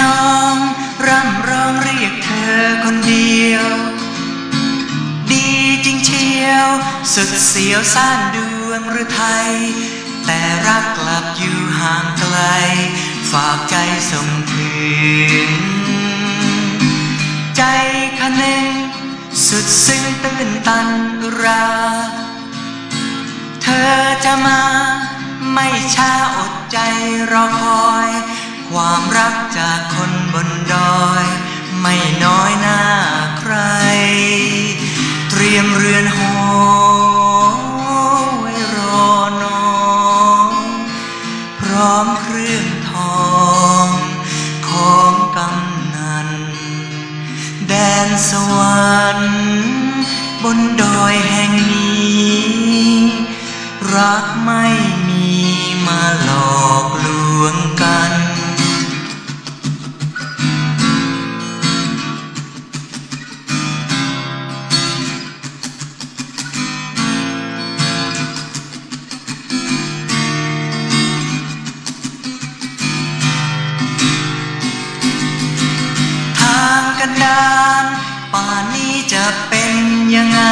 นอง ร่ำร้องเรียกเธอคนเดียว ดีจริงเชียว สุดเสียวซ่านดวงหรือไทย แต่รักกลับอยู่ห่างไกล ฝากใจส่งถึง ใจคะนงสุดซึ้งตื้นตันรา เธอจะมา ไม่ช้าอดใจรอคอย ความรักจากคนบนดอย ไม่น้อยหน้าใคร เตรียมเรือนหอไว้รอน้องพร้อมเครื่องทองของกำนัน แดนสวรรค์บนดอยแห่งนี้ รักไม่มีมาหลอก ดานป่านนี้จะเป็นยังไง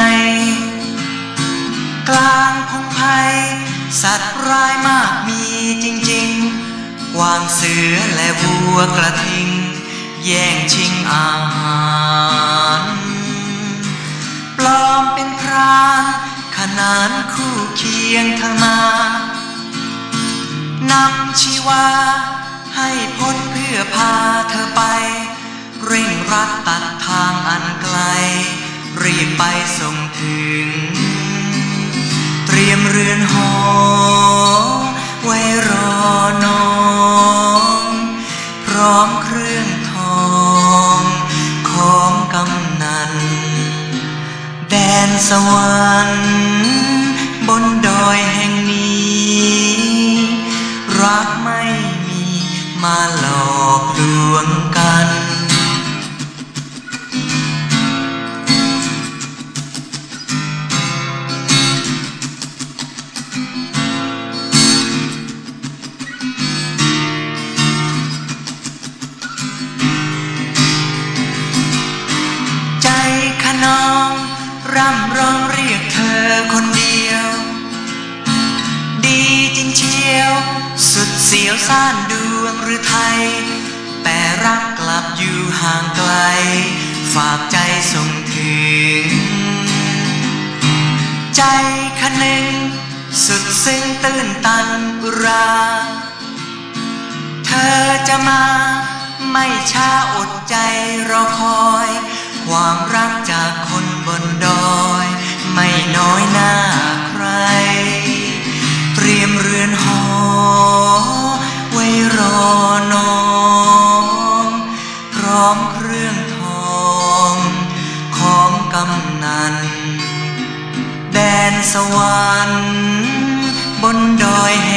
กลางพงไพสัตว์ร้ายมากมีจริงๆ กวางเสือและวัวกระทิง แย่งชิงอาหารปลอมเป็นพรานขนานคู่เคียงทางมานำชีวาให้พ้นเพื่อพาเธอไป เร่งรัดตัดทางอันไกล รีบไปส่งถึง เตรียมเรือนหอ ไว้รอน้อง พร้อมเครื่องทองของกำนัน แดนสวรรค์บนดอยแห่งนี้ รักไม่มีมาหลอก นอง ร่ำร้องเรียกเธอคนเดียว ดีจริงเชียว สุดเสียวซ่านดวงหรือไทย แต่รักกลับอยู่ห่างไกล ฝากใจส่งถึง ใจคนึงสุดซึ้งตื้นตันอุรา เธอจะมา ไม่ช้าอดใจรอคอย ความรักจากคนบนดอย ไม่น้อยหน้าใคร เตรียมเรือนหอ ไว้รอน้อง พร้อมเครื่องทองของกำนัน แดนสวรรค์บนดอยแห่